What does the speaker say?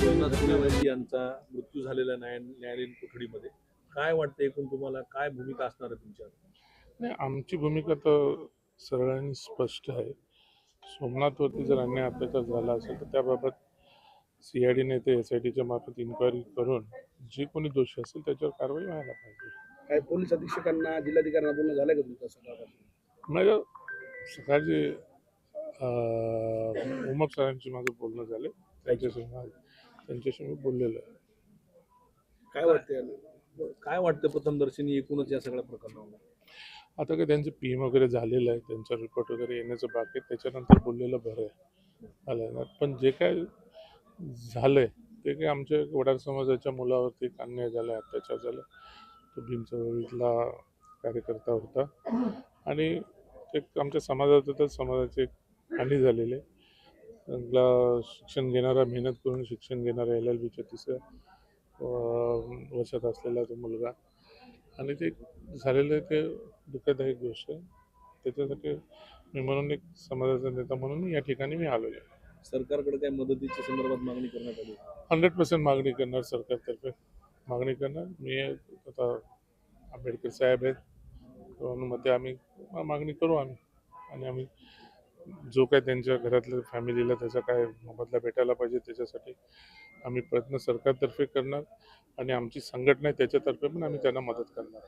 यांचा मृत्यू झालेला न्याय न्यायालयीन कोठडीमध्ये. काय वाटतं एकूण तुम्हाला? काय भूमिका असणार आहे तुमच्या नाही आमची भूमिका तर सरळ आणि स्पष्ट आहे. सोमनाथवरती जर अन्याय अत्याचार झाला असेल तर त्याबाबत सी आय डीने ते एस आय टीच्या मार्फत इन्क्वायरी करून जे कोणी दोषी असेल त्याच्यावर कारवाई व्हायला पाहिजे. काय पोलीस अधीक्षकांना जिल्हाधिकाऱ्यांना बोलणं झालं का तुमचं सगळं? माझं सकाळचे उमप सरांशी माझं बोलणं झालं त्यांच्याशी त्यांच्याशी मी बोललेलो आहे. काय वाटतं? काय वाटतं प्रथमदर्शनी एकूणच या सगळ्या प्रकरणावर? आता काय त्यांचं पी एम वगैरे झालेलं आहे त्यांचा रिपोर्ट वगैरे येण्याचं बाकी आहे त्याच्यानंतर बोललेलं बरं आहे. आलं ना? पण जे काय झालंय ते काय आमच्या वडार समाजाच्या मुलावरती अन्याय झाला अत्याचार झाला तो भीमचवळीतला कार्यकर्ता होता. आणि एक आमच्या समाजात तर समाजाची एक हानी झालेली आहे. चांगला शिक्षण घेणारा मेहनत करून शिक्षण घेणारा एल एल बीच्या तिसऱ्या वर्षात असलेला तो मुलगा. आणि ते झालेलं ते दुःखदायक गोष्ट. आहे त्याच्यासाठी मी म्हणून एक समाजाचा नेता म्हणून या ठिकाणी मी आलेलो आहे सरकारकडे काय मदतीच्या संदर्भात मागणी करण्यात आली? हंड्रेड पर्सेंट मागणी करणार सरकारतर्फे. मागणी करणार. मी आता आंबेडकर साहेब आहेत. मते आम्ही मागणी करू आम्ही. आणि आम्ही जो काय त्यांच्या घरातल्या फॅमिलीला त्याचा काय मोबदला भेटायला पाहिजे त्याच्यासाठी आम्ही प्रयत्न सरकारतर्फे करणार आणि आमची संघटना आहे त्याच्यातर्फे पण आम्ही त्यांना मदत करणार.